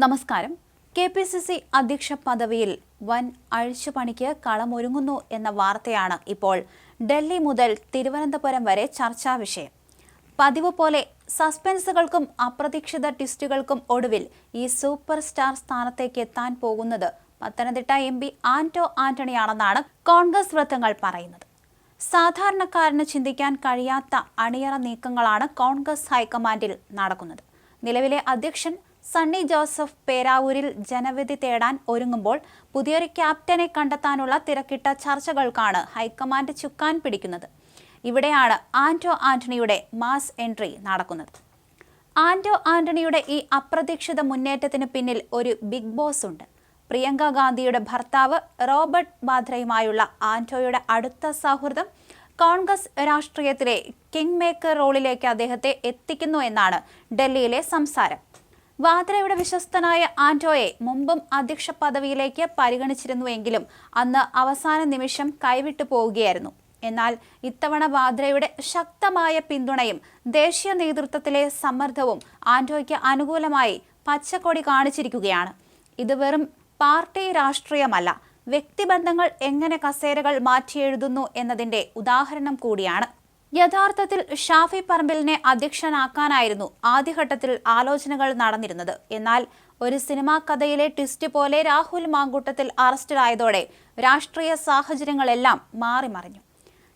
നമസ്കാരം. K P C C അധ്യക്ഷ പദവിയിൽ വൻ അഴിച്ചുപണിക്ക് കളമൊരുങ്ങുന്നു എന്ന വാർത്തയാണ് ഇപ്പോൾ ഡൽഹി മുതൽ തിരുവനന്തപുരം വരെ ചർച്ചാ വിഷയം. പതിവ് പോലെ സസ്പെൻസുകൾക്കും അപ്രതീക്ഷിത ട്വിസ്റ്റുകൾക്കും ഒടുവിൽ ഈ സൂപ്പർ സ്റ്റാർ സ്ഥാനത്തേക്ക് എത്താൻ പോകുന്നത് പത്തനംതിട്ട എം പി ആന്റോ ആന്റണിയാണെന്നാണ് കോൺഗ്രസ് വൃത്തങ്ങൾ പറയുന്നത്. സാധാരണക്കാരന് ചിന്തിക്കാൻ കഴിയാത്ത അണിയറ നീക്കങ്ങളാണ് കോൺഗ്രസ് ഹൈക്കമാൻഡിൽ നടക്കുന്നത്. നിലവിലെ അധ്യക്ഷൻ സണ്ണി ജോസഫ് പേരാവൂരിൽ ജനവിധി തേടാൻ ഒരുങ്ങുമ്പോൾ പുതിയൊരു ക്യാപ്റ്റനെ കണ്ടെത്താനുള്ള തിരക്കിട്ട ചർച്ചകൾക്കാണ് ഹൈക്കമാൻഡ് ചുക്കാൻ പിടിക്കുന്നത്. ഇവിടെയാണ് ആന്റോ ആന്റണിയുടെ മാസ് എൻട്രി നടക്കുന്നത്. ആന്റോ ആന്റണിയുടെ ഈ അപ്രതീക്ഷിത മുന്നേറ്റത്തിന് പിന്നിൽ ഒരു ബിഗ് ബോസ് ഉണ്ട്. പ്രിയങ്ക ഗാന്ധിയുടെ ഭർത്താവ് റോബർട്ട് ബാദ്രയുമായുള്ള ആന്റോയുടെ അടുത്ത സൗഹൃദം കോൺഗ്രസ് രാഷ്ട്രീയത്തിലെ കിങ് മേക്കർ റോളിലേക്ക് അദ്ദേഹത്തെ എത്തിക്കുന്നു എന്നാണ് ഡൽഹിയിലെ സംസാരം. വാദ്രയുടെ വിശ്വസ്തനായ ആന്റോയെ മുമ്പും അധ്യക്ഷ പദവിയിലേക്ക് പരിഗണിച്ചിരുന്നുവെങ്കിലും അന്ന് അവസാന നിമിഷം കൈവിട്ടു പോവുകയായിരുന്നു. എന്നാൽ ഇത്തവണ വാദ്രയുടെ ശക്തമായ പിന്തുണയും ദേശീയ നേതൃത്വത്തിലെ സമ്മർദ്ദവും ആന്റോയ്ക്ക് അനുകൂലമായി പച്ചക്കൊടി കാണിച്ചിരിക്കുകയാണ്. ഇത് വെറും പാർട്ടി രാഷ്ട്രീയമല്ല വ്യക്തിബന്ധങ്ങൾ എങ്ങനെ കസേരകൾ മാറ്റിയെഴുതുന്നു എന്നതിന്റെ ഉദാഹരണം കൂടിയാണ്. യഥാർത്ഥത്തിൽ ഷാഫി പറമ്പിലിനെ അധ്യക്ഷനാക്കാനായിരുന്നു ആദ്യഘട്ടത്തിൽ ആലോചനകൾ നടന്നിരുന്നത്. എന്നാൽ ഒരു സിനിമാ കഥയിലെ ട്വിസ്റ്റ് പോലെ രാഹുൽ മാങ്കൂട്ടത്തിൽ അറസ്റ്റിലായതോടെ രാഷ്ട്രീയ സാഹചര്യങ്ങളെല്ലാം മാറിമറിഞ്ഞു.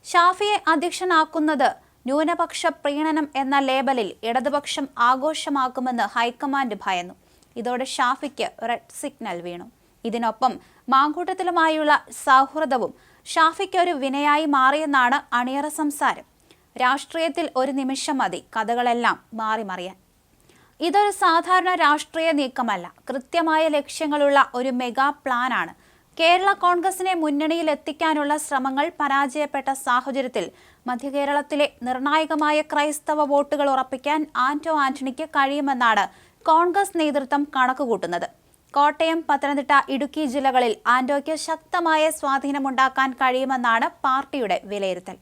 ഷാഫിയെ അധ്യക്ഷനാക്കുന്നത് ന്യൂനപക്ഷ പ്രീണനം എന്ന ലേബലിൽ ഇടതുപക്ഷം ആഘോഷമാക്കുമെന്ന് ഹൈക്കമാൻഡ് ഭയന്നു. ഇതോടെ ഷാഫിക്ക് റെഡ് സിഗ്നൽ വീണു. ഇതിനൊപ്പം മാങ്കൂട്ടത്തിലുമായുള്ള സൗഹൃദവും ഷാഫിക്ക് ഒരു വിനയായി മാറിയെന്നാണ് അണിയറ സംസാരം. രാഷ്ട്രീയത്തിൽ ഒരു നിമിഷം മതി കഥകളെല്ലാം മാറിമറിയാൻ ഇതൊരു സാധാരണ രാഷ്ട്രീയ നീക്കമല്ല. കൃത്യമായ ലക്ഷ്യങ്ങളുള്ള ഒരു മെഗാ പ്ലാനാണ്. കേരള കോൺഗ്രസിനെ മുന്നണിയിൽ എത്തിക്കാനുള്ള ശ്രമങ്ങൾ പരാജയപ്പെട്ട സാഹചര്യത്തിൽ മധ്യകേരളത്തിലെ നിർണായകമായ ക്രൈസ്തവ വോട്ടുകൾ ഉറപ്പിക്കാൻ ആന്റോ ആന്റണിക്ക് കഴിയുമെന്നാണ് കോൺഗ്രസ് നേതൃത്വം കണക്കുകൂട്ടുന്നത്. കോട്ടയം പത്തനംതിട്ട ഇടുക്കി ജില്ലകളിൽ ആന്റോയ്ക്ക് ശക്തമായ സ്വാധീനമുണ്ടാക്കാൻ കഴിയുമെന്നാണ് പാർട്ടിയുടെ വിലയിരുത്തൽ.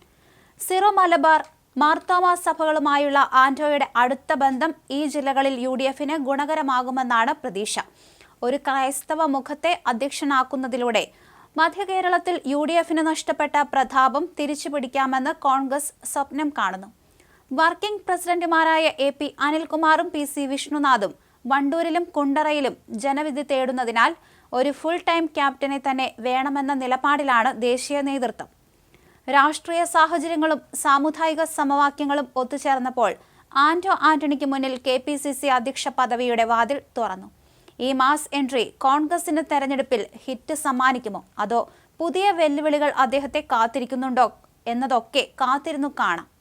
സിറോ മലബാർ മാർത്തോമ സഭകളുമായുള്ള ആന്റോയുടെ അടുത്ത ബന്ധം ഈ ജില്ലകളിൽ യു ഡി എഫിന് ഗുണകരമാകുമെന്നാണ് പ്രതീക്ഷ. ഒരു ക്രൈസ്തവ മുഖത്തെ അധ്യക്ഷനാക്കുന്നതിലൂടെ മധ്യകേരളത്തിൽ യു ഡി എഫിന് നഷ്ടപ്പെട്ട പ്രതാപം തിരിച്ചു പിടിക്കാമെന്ന് കോൺഗ്രസ് സ്വപ്നം കാണുന്നു. വർക്കിംഗ് പ്രസിഡന്റുമാരായ എ പി അനിൽകുമാറും പി സി വിഷ്ണുനാഥും വണ്ടൂരിലും കുണ്ടറയിലും ജനവിധി തേടുന്നതിനാൽ ഒരു ഫുൾ ടൈം ക്യാപ്റ്റനെ തന്നെ വേണമെന്ന നിലപാടിലാണ് ദേശീയ നേതൃത്വം. രാഷ്ട്രീയ സാഹചര്യങ്ങളും സാമുദായിക സമവാക്യങ്ങളും ഒത്തുചേർന്നപ്പോൾ ആന്റോ ആന്റണിക്ക് മുന്നിൽ കെ പി സി സി അധ്യക്ഷ പദവിയുടെ വാതിൽ തുറന്നു. ഈ മാസ് എൻട്രി കോൺഗ്രസിന്റെ തെരഞ്ഞെടുപ്പിൽ ഹിറ്റ് സമ്മാനിക്കുമോ? അതോ പുതിയ വെല്ലുവിളികൾ അദ്ദേഹത്തെ കാത്തിരിക്കുന്നുണ്ടോ? എന്നതൊക്കെ കാത്തിരുന്നു കാണാം.